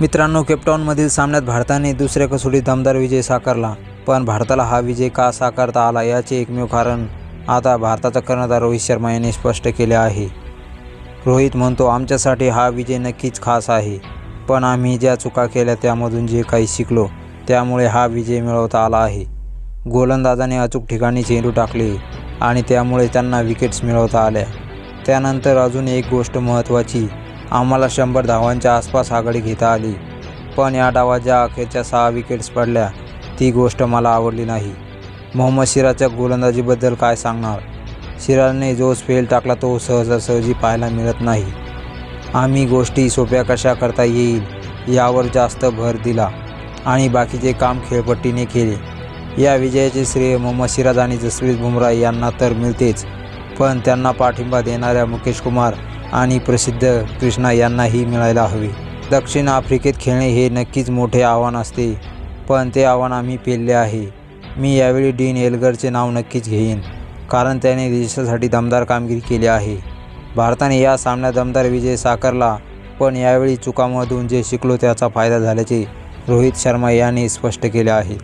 मित्रांनो केपटाऊनमधील सामन्यात भारताने दुसऱ्या कसोटी दमदार विजय साकारला पण भारताला हा विजय का साकारता आला याचे एकमेव कारण आता भारताचा कर्णधार रोहित शर्मा यांनी स्पष्ट केले आहे. रोहित म्हणतो आमच्यासाठी हा विजय नक्कीच खास आहे पण आम्ही ज्या चुका केल्या त्यामधून जे काही शिकलो त्यामुळे हा विजय मिळवता आला आहे. गोलंदाजाने अचूक ठिकाणी चेंडू टाकले आणि त्यामुळे त्यांना विकेट्स मिळवता आल्या. त्यानंतर अजून एक गोष्ट महत्त्वाची आम्हाला शंभर धावांच्या आसपास आघाडी घेता आली. पण या डावात ज्या अखेरच्या सहा विकेट्स पडल्या. ती गोष्ट मला आवडली नाही. मोहम्मद सिराजच्या गोलंदाजीबद्दल काय सांगणार? सिराजने जो स्पेल टाकला तो सहजासहजी पाहायला मिळत नाही. आम्ही गोष्टी सोप्या कशा करता येईल यावर जास्त भर दिला आणि बाकीचे काम खेळपट्टीने केले. या विजयाचे श्रेय मोहम्मद सिराज आणि जसप्रीत बुमराह यांना तर मिळतेच पण त्यांना पाठिंबा देणाऱ्या मुकेश कुमार आणि प्रसिद्ध कृष्णा यांनाही मिळायला हवे. दक्षिण आफ्रिकेत खेळणे हे नक्कीच मोठे आव्हान असते पण ते आव्हान आम्ही पेलले आहे. मी यावेळी डीन एल्गरचे नाव नक्कीच घेईन कारण त्याने देशासाठी दमदार कामगिरी केली आहे. भारताने या सामन्यात दमदार विजय साकारला पण यावेळी चुकामधून जे शिकलो त्याचा फायदा झाल्याचे रोहित शर्मा यांनी स्पष्ट केले आहे.